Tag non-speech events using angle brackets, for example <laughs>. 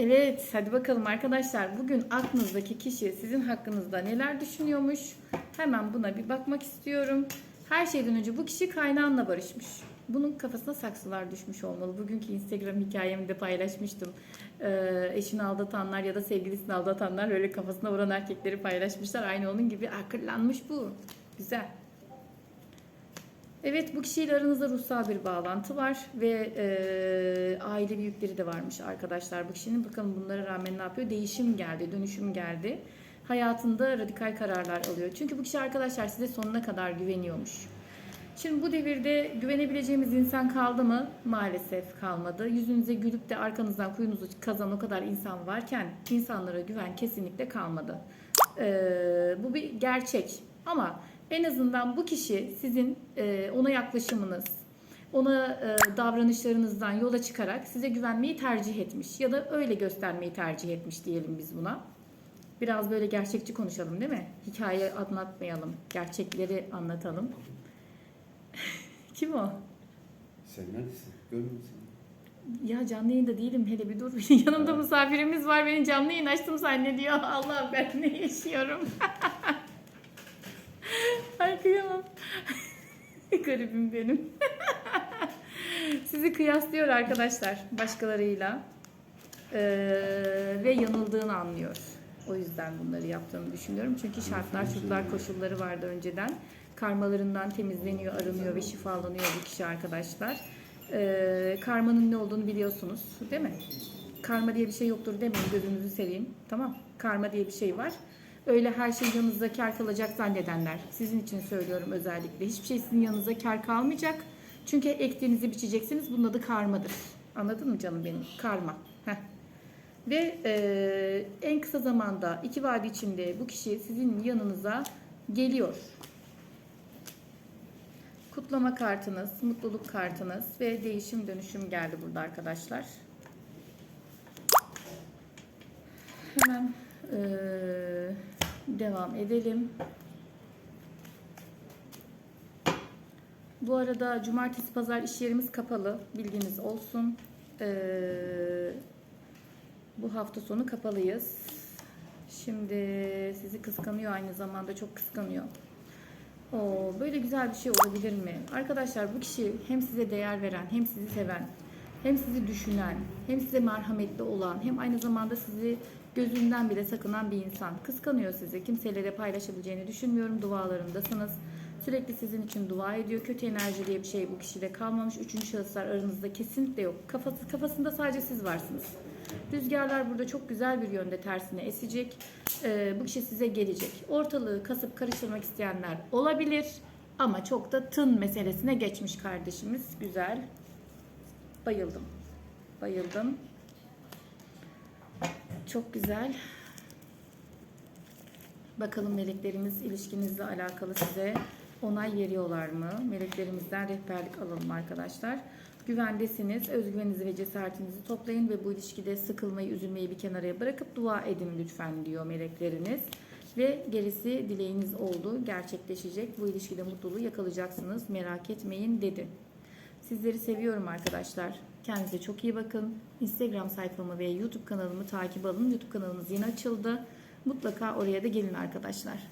Evet, hadi bakalım arkadaşlar. Bugün aklınızdaki kişi sizin hakkınızda neler düşünüyormuş? Hemen buna bir bakmak istiyorum. Her şeyden önce bu kişi kaynağınla barışmış. Bunun kafasına saksılar düşmüş olmalı. Bugünkü Instagram hikayemde paylaşmıştım. Ee, eşini aldatanlar ya da sevgilisini aldatanlar öyle kafasına vuran erkekleri paylaşmışlar. Aynı onun gibi akıllanmış bu. Güzel. Evet bu kişiyle aranızda ruhsal bir bağlantı var ve e, aile büyükleri de varmış arkadaşlar bu kişinin. Bakalım bunlara rağmen ne yapıyor? Değişim geldi, dönüşüm geldi. Hayatında radikal kararlar alıyor. Çünkü bu kişi arkadaşlar size sonuna kadar güveniyormuş. Şimdi bu devirde güvenebileceğimiz insan kaldı mı? Maalesef kalmadı. Yüzünüze gülüp de arkanızdan kuyunuzu kazan o kadar insan varken insanlara güven kesinlikle kalmadı. Ee, bu bir gerçek. Ama en azından bu kişi sizin e, ona yaklaşımınız, ona e, davranışlarınızdan yola çıkarak size güvenmeyi tercih etmiş ya da öyle göstermeyi tercih etmiş diyelim biz buna. Biraz böyle gerçekçi konuşalım değil mi? Hikaye anlatmayalım, gerçekleri anlatalım. <laughs> Kim o? Sen neredesin? Görmüyorum seni. Ya canlı yayında değilim hele bir dur. <laughs> Yanımda misafirimiz var beni canlı yayın açtım zannediyor. <laughs> Allah ben ne yaşıyorum. Garibim benim. <laughs> Sizi kıyaslıyor arkadaşlar başkalarıyla. Ee, ve yanıldığını anlıyor. O yüzden bunları yaptığını düşünüyorum. Çünkü şartlar, şartlar, koşulları vardı önceden. Karmalarından temizleniyor, arınıyor ve şifalanıyor bu kişi arkadaşlar. Ee, karmanın ne olduğunu biliyorsunuz değil mi? Karma diye bir şey yoktur demeyin gözünüzü seveyim. Tamam. Karma diye bir şey var. Öyle her şey yanınızda kar kalacak zannedenler. Sizin için söylüyorum özellikle. Hiçbir şey sizin yanınıza kar kalmayacak. Çünkü ektiğinizi biçeceksiniz. Bunun adı karmadır. Anladın mı canım benim? Karma. Heh. Ve e, en kısa zamanda iki vade içinde bu kişi sizin yanınıza geliyor. Kutlama kartınız, mutluluk kartınız ve değişim dönüşüm geldi burada arkadaşlar. Hemen eee, devam edelim. Bu arada cumartesi pazar iş yerimiz kapalı. Bilginiz olsun. Eee, bu hafta sonu kapalıyız. Şimdi sizi kıskanıyor aynı zamanda çok kıskanıyor. Oo, böyle güzel bir şey olabilir mi? Arkadaşlar bu kişi hem size değer veren, hem sizi seven, hem sizi düşünen, hem size merhametli olan, hem aynı zamanda sizi gözünden bile sakınan bir insan. Kıskanıyor sizi. Kimselere paylaşabileceğini düşünmüyorum. Dualarındasınız. Sürekli sizin için dua ediyor. Kötü enerji diye bir şey bu kişide kalmamış. Üçüncü şahıslar aranızda kesinlikle yok. Kafası, kafasında sadece siz varsınız. Rüzgarlar burada çok güzel bir yönde tersine esecek. Ee, bu kişi size gelecek. Ortalığı kasıp karıştırmak isteyenler olabilir. Ama çok da tın meselesine geçmiş kardeşimiz. Güzel. Bayıldım. Bayıldım. Çok güzel. Bakalım meleklerimiz ilişkinizle alakalı size onay veriyorlar mı? Meleklerimizden rehberlik alalım arkadaşlar. Güvendesiniz. Özgüveninizi ve cesaretinizi toplayın ve bu ilişkide sıkılmayı, üzülmeyi bir kenara bırakıp dua edin lütfen diyor melekleriniz. Ve gerisi dileğiniz oldu. Gerçekleşecek. Bu ilişkide mutluluğu yakalayacaksınız. Merak etmeyin dedi. Sizleri seviyorum arkadaşlar. Kendinize çok iyi bakın. Instagram sayfamı ve YouTube kanalımı takip alın. YouTube kanalımız yeni açıldı. Mutlaka oraya da gelin arkadaşlar.